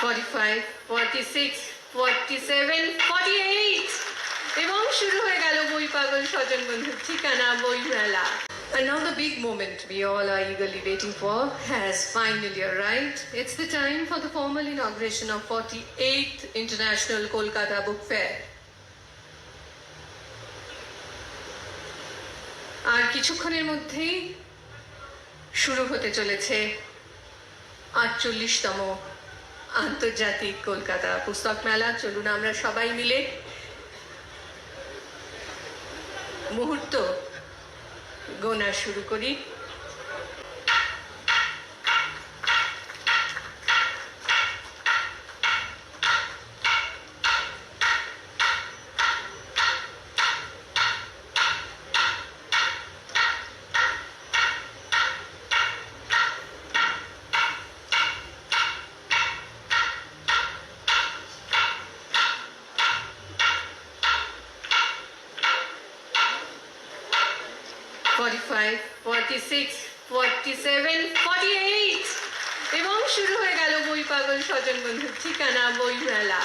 45, 46, 47, 48 এবং শুরু হয়ে গেল বই পাগল স্বজন বন্ধুর ঠিকানা বই মেলা And now the big moment we all are eagerly waiting for has finally arrived. It's the time for the formal inauguration of 48th International Kolkata Book Fair. আর কিছুক্ষণের মধ্যেই শুরু হতে চলেছে আটচল্লিশতম আন্তর্জাতিক কলকাতা পুস্তক মেলা। চলুন আমরা সবাই মিলে মুহূর্ত গোনা শুরু করি। Forty forty six forty seven forty eight এবং শুরু হয়ে গেল বই পাগল স্বজন বন্ধুর ঠিকানা বই মেলা